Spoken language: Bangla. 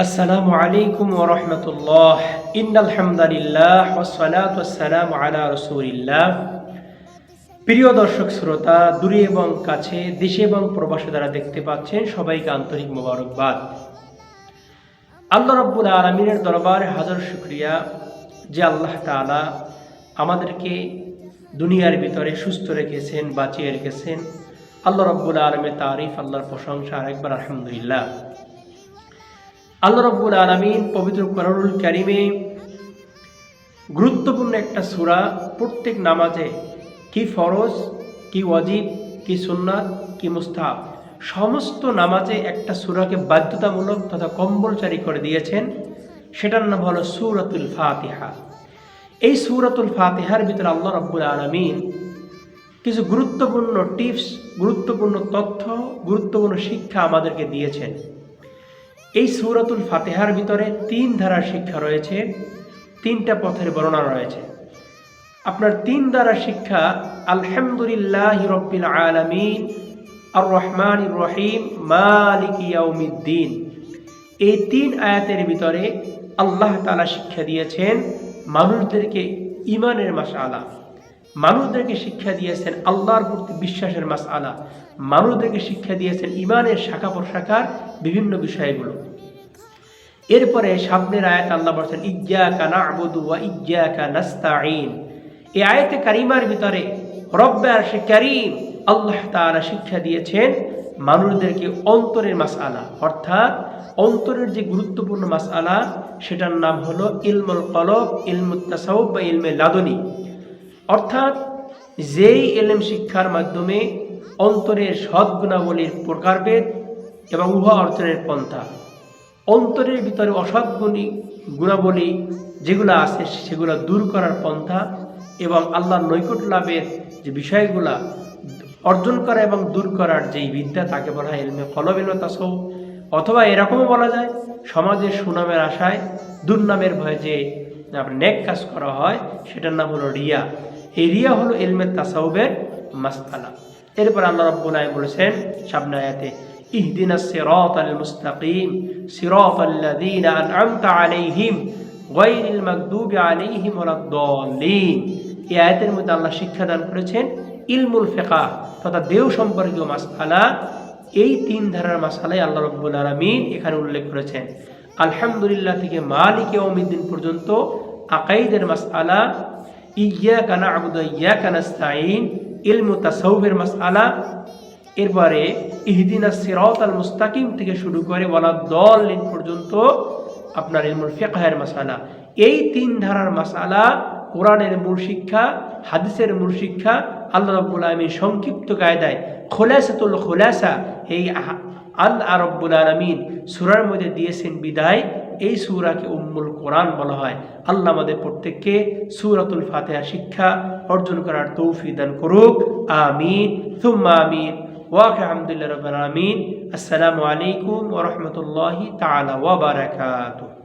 আসসালামু আলাইকুম ওরহমতুল্লাহ ইন্দালহামদালিল্লাহ ওসালাত ওসালাম আলা রসুলিল্লাহ। প্রিয় দর্শক শ্রোতা, দূরে এবং কাছে, দেশে এবং প্রবাসে দ্বারা দেখতে পাচ্ছেন, সবাইকে আন্তরিক মোবারকবাদ। আল্লাহ রব্বুল আলমিনের দরবারে হাজার শুক্রিয়া যে আল্লাহ তালা আমাদেরকে দুনিয়ার ভিতরে সুস্থ রেখেছেন, বাঁচিয়ে রেখেছেন। আল্লাহ রব্বুল আলমের তারিফ, আল্লাহর প্রশংসা আরেকবার আলহামদুলিল্লাহ। আল্লাহ রব্বুল আলমিন পবিত্র করুল ক্যারিমে গুরুত্বপূর্ণ একটা সুরা প্রত্যেক নামাজে কি ফরজ, কি ওয়াজিব, কি সুন্নাত, কি মুস্তাহাব, সমস্ত নামাজে একটা সূরাকে বাধ্যতামূলক তথা কম্বলচারী করে দিয়েছেন। সেটার নাম হলো সুরাতুল ফাতিহা। এই সুরাতুল ফাতিহার ভিতরে আল্লাহ রব্বুল আলমিন কিছু গুরুত্বপূর্ণ টিপস, গুরুত্বপূর্ণ তথ্য, গুরুত্বপূর্ণ শিক্ষা আমাদেরকে দিয়েছেন। এই সুরাতুল ফাতেহার ভিতরে তিন ধারার শিক্ষা রয়েছে, তিনটা পথের বর্ণনা রয়েছে। আপনার তিন দ্বারা শিক্ষা, আলহামদুলিল্লাহ রব্বিল আলমিন আর রহমান রহিম মালিক ইয়াউমিদ্দিন। এই তিন আয়াতের ভিতরে আল্লাহ তালা শিক্ষা দিয়েছেন মানুষদেরকে ইমানের মাসালা মানুষদেরকে শিক্ষা দিয়েছেন আল্লাহর প্রতি বিশ্বাসের মাস আলা মানুষদেরকে শিক্ষা দিয়েছেন ইমানের শাখা প্রশাখার বিভিন্ন বিষয়গুলো। এরপরে সামনের আয়াত আল্লাহ বলছেন ইজ্জা কানা আবুদু ওয়া ইজ্জা নাস্তাইন এই আয়াতে কারিমার ভিতরে রব্বার সে কারিম আল্লাহ তাআলা শিক্ষা দিয়েছেন মানুষদেরকে অন্তরের মাস আলা অর্থাৎ অন্তরের যে গুরুত্বপূর্ণ মাস আলা সেটার নাম হলো ইলমুল কলব, ইলমুত তাসাউব বা ইলমে লাদনী। অর্থাৎ যেই এলেম শিক্ষার মাধ্যমে অন্তরের সদ্গুণাবলীর প্রকারভেদ এবং উহা অর্জনের পন্থা অন্তরের ভিতরে অসৎগুণী গুণাবলী যেগুলো আছে সেগুলো দূর করার পন্থা এবং আল্লাহর নৈকট লাভের যে বিষয়গুলা অর্জন করা এবং দূর করার যেই বিদ্যা তাকে বলা হয় এলমে কলবেলতা সৌ অথবা এরকমও বলা যায় সমাজের সুনামের আশায় দুর্নামের ভয়ে যে আপনার নেক কাজ করা হয়, সেটার নাম হলো রিয়া। এই রিয়া হলো এলমের তাসাউবের মাস্তালা এরপর আল্লাহ রব্বুল আলামিন বলেছেন, সামনে আয়াতে ইহদিনা সিরাত আল মুস্তাকিম সিরাত আল্লাযীনা আন'আমতা আলাইহিম গায়রিল মাগদুবি আলাইহিম ওয়ালাদ-দাল্লিন এই আয়াতের মধ্যে আল্লাহ শিক্ষা দান করেছেন ইলমুল ফিকাহ তথা দেও সম্পর্কীয় মাসআলা এই তিন ধারার মাসালাই আল্লাহ রব্বুল আলমিন এখানে উল্লেখ করেছেন, আলহামদুলিল্লাহ থেকে মালিক ওমিদ্দিন পর্যন্ত আকাইদের মাসআলা ইয়া কানা আবুদ ইয়া কানাস্তাইন ইলমু তাসাউফের মাসআলা এরপরে ইহদিনা সিরাত আল মুস্তাকিম থেকে শুরু করে বলা দল পর্যন্ত আপনার ইলমুল ফিকহের মাসালা। এই তিন ধারার মাসালা কোরআনের মূল শিক্ষা, হাদিসের মূল শিক্ষা, আল্লাহ রব্বুল আলমী সংক্ষিপ্ত কায়দায় খোলাসাতুল খোলাসা, এই আল্লাহ রব্বুল আলমিন সুরার মধ্যে দিয়েছেন বিদায়। এই সুরাকে উম্মুল কোরআন বলা হয়। আল্লাহ আমাদের প্রত্যেককে সুরাতুল ফাতেহা শিক্ষা অর্জন করার তৌফি দান করুক। আমিন। থুম্মা আমিন। ওয়াক আহমদুল্লাহ রব আলমিন আসসালামু আলাইকুম ওরহমতুল্লাহি তালা ওয়াবারাকাতুহ